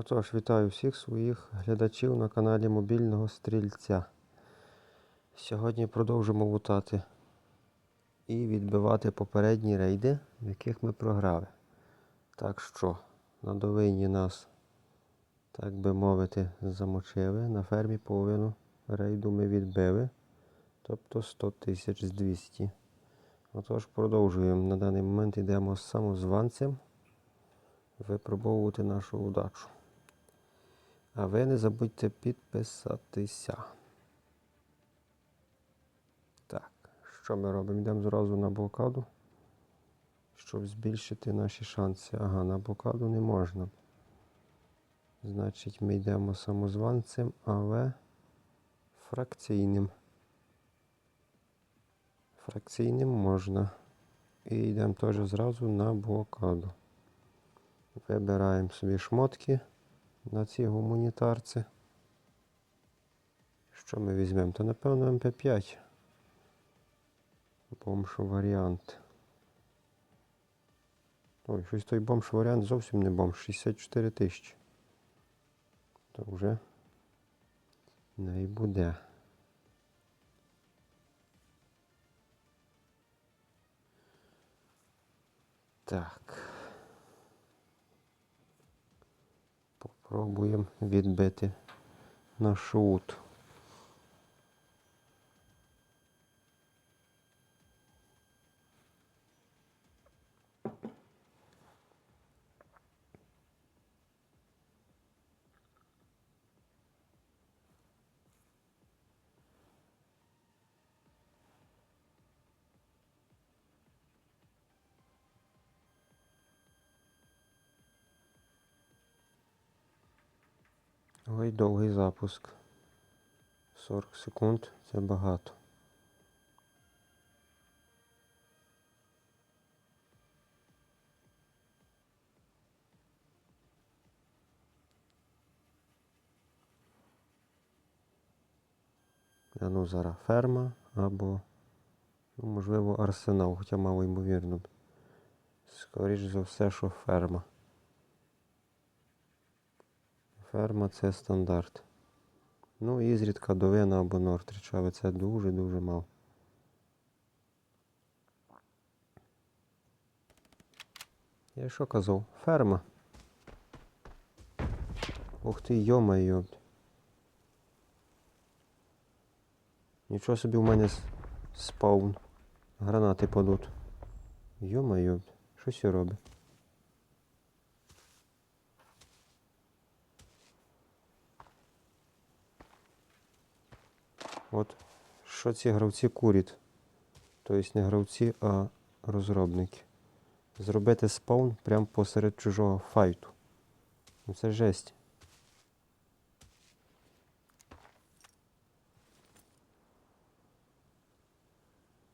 Отож, вітаю всіх своїх глядачів на каналі Мобільного Стрільця. Сьогодні продовжимо лутати і відбивати попередні рейди, в яких ми програли. Так що, на долині нас, так би мовити, замочили. На фермі половину рейду ми відбили, тобто 100 тисяч з 200. Отож, продовжуємо. На даний момент йдемо з самозванцем випробовувати нашу удачу. А ви не забудьте підписатися. Так, що ми робимо? Йдемо зразу на блокаду, щоб збільшити наші шанси. Ага, на блокаду не можна. Значить, ми йдемо самозванцем, але фракційним. Фракційним можна. І йдемо теж зразу на блокаду. Вибираємо собі шмотки на цій гуманітарці. Що ми візьмемо? То напевно МП5. Бомж варіант. Ой, щось той бомж варіант зовсім не бомж. 64 тисячі. То вже не буде. Так. Попробуємо відбити наш Ой, довгий запуск. 40 секунд це багато. А ну зараз ферма або, ну, можливо, арсенал, хоча мало ймовірно. Скоріш за все, що ферма. Ферма це стандарт. Ну і зрідка долина або Нортрич, але це дуже-дуже мало. Я що казав? Ферма. Ух ти, йо-моє. Нічого собі в мене спаун. Гранати падуть. Йо-моє, щось і робить. От що ці гравці курять. Тобто не гравці, а розробники. Зробити спаун прямо посеред чужого файту. Ну це жесть.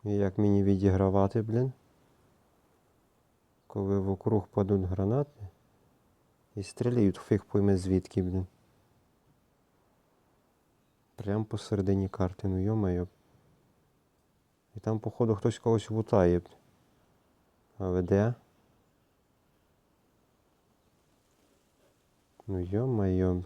І як мені відігравати, блін? Коли вокруг падуть гранати і стріляють фіг пойме звідки, блін. Прям посередині карти, ну йо-моє. І там, походу, хтось когось вутає. А веде? Ну йо-моє.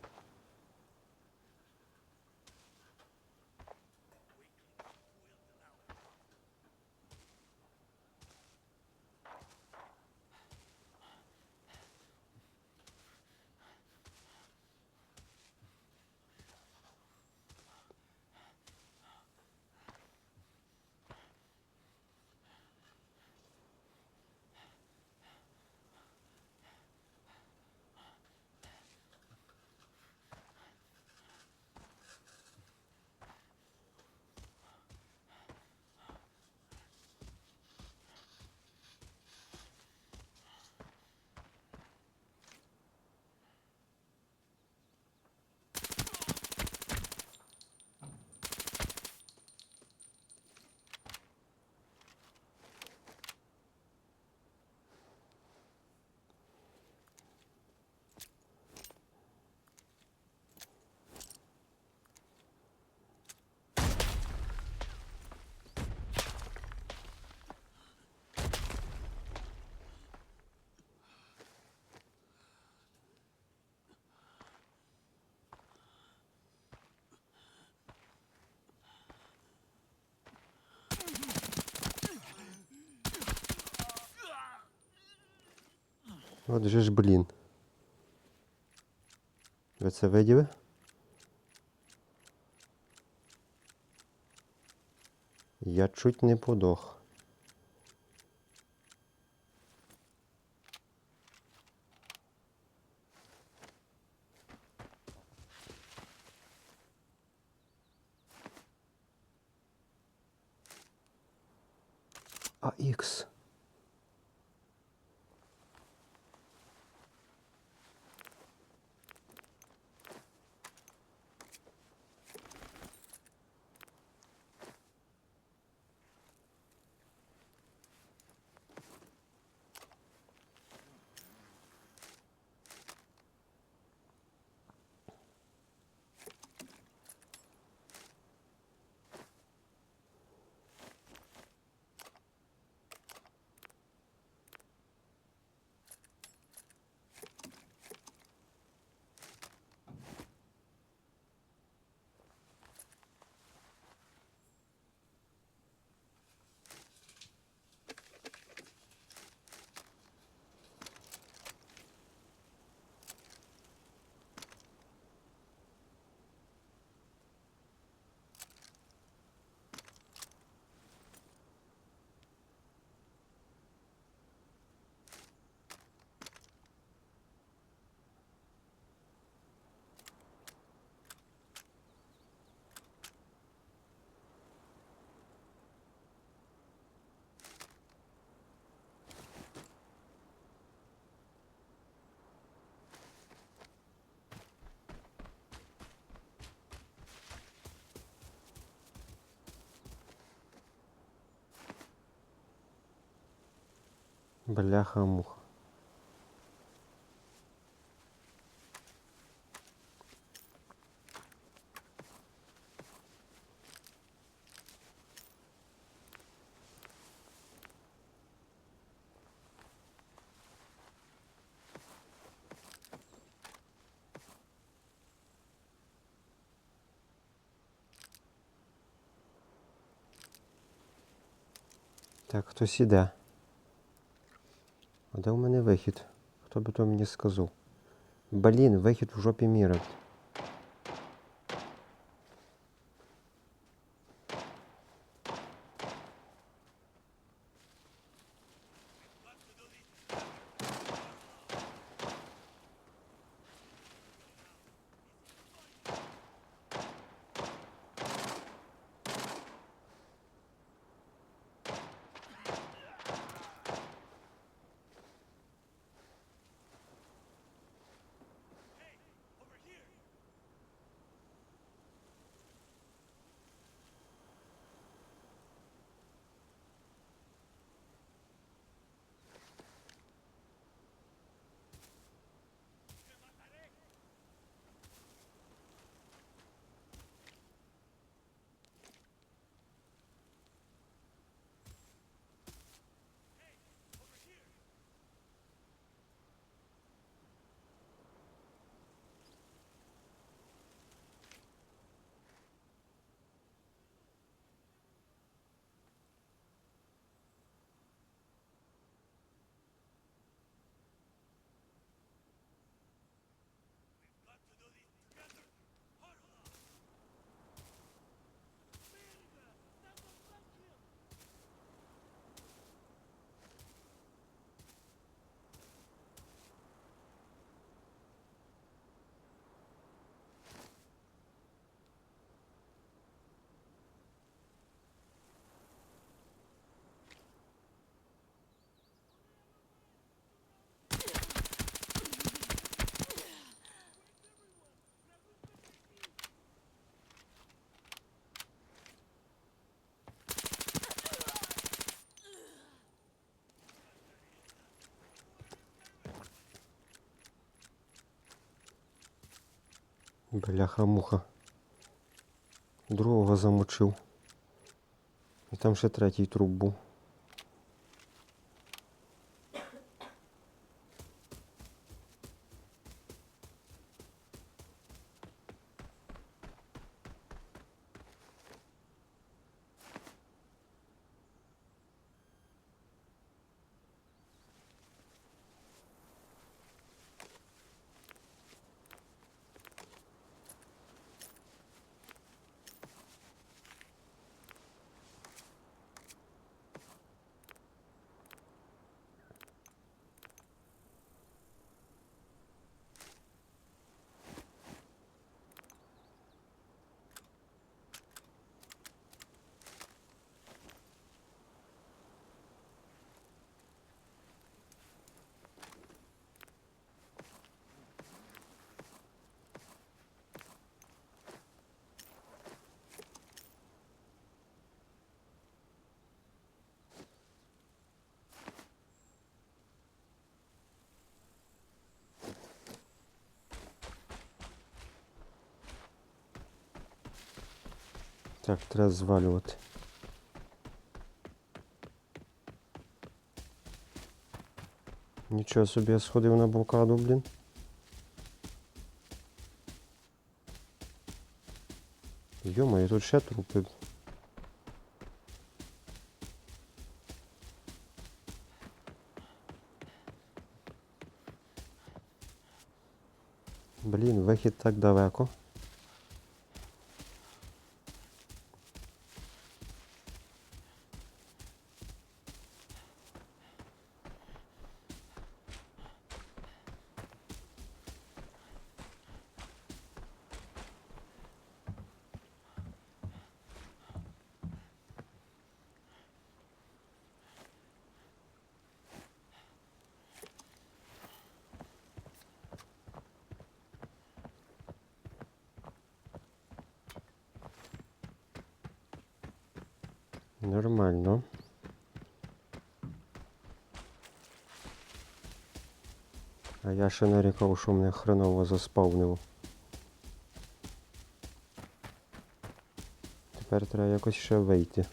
От же ж, блін. Ви це виділи? Я чуть не подох. Бляха-муха. Так, хтось іде. Де у мене вихід? Хто би то мені сказав? Блін, вихід в жопі міра. Бляха-муха. Другого замочив. І там ще третій труп був. Так, треба звалювати. Нічого собі я сходив на блокаду, блін. Йома, тут ще трупи. Блін, вихід так далеко. Нормально. А я ще нарікав, що мене хреново заспавнив. Тепер треба якось ще вийти.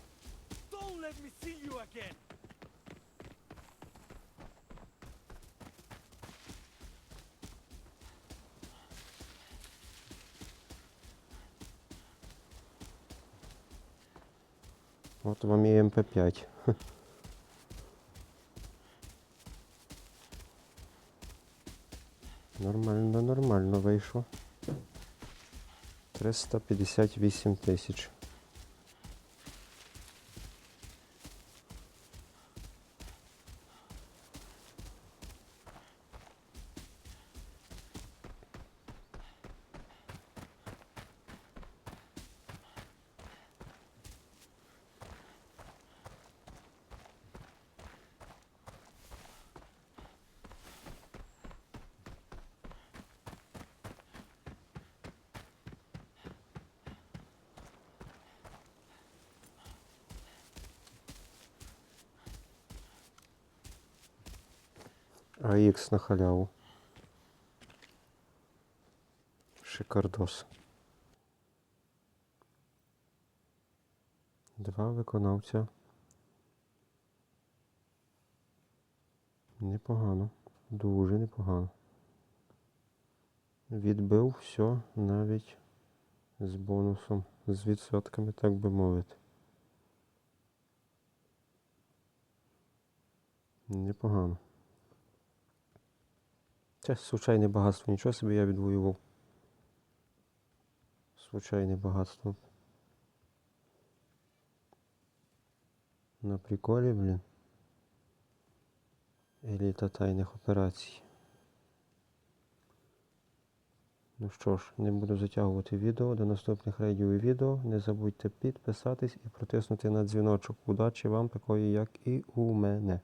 Вам і МП5. Нормально, нормально вийшло. 358 тисяч. АХ на халяву. Шикардос. Два виконавця. Непогано. Дуже непогано. Відбив все навіть з бонусом, з відсотками, так би мовити. Непогано. Це случайне багатство, нічого собі я відвоював. Случайне багатство. На приколі, блін. Еліта тайних операцій. Ну що ж, не буду затягувати відео. До наступних рейдів і відео. Не забудьте підписатись і протиснути на дзвіночок. Удачі вам такої, як і у мене.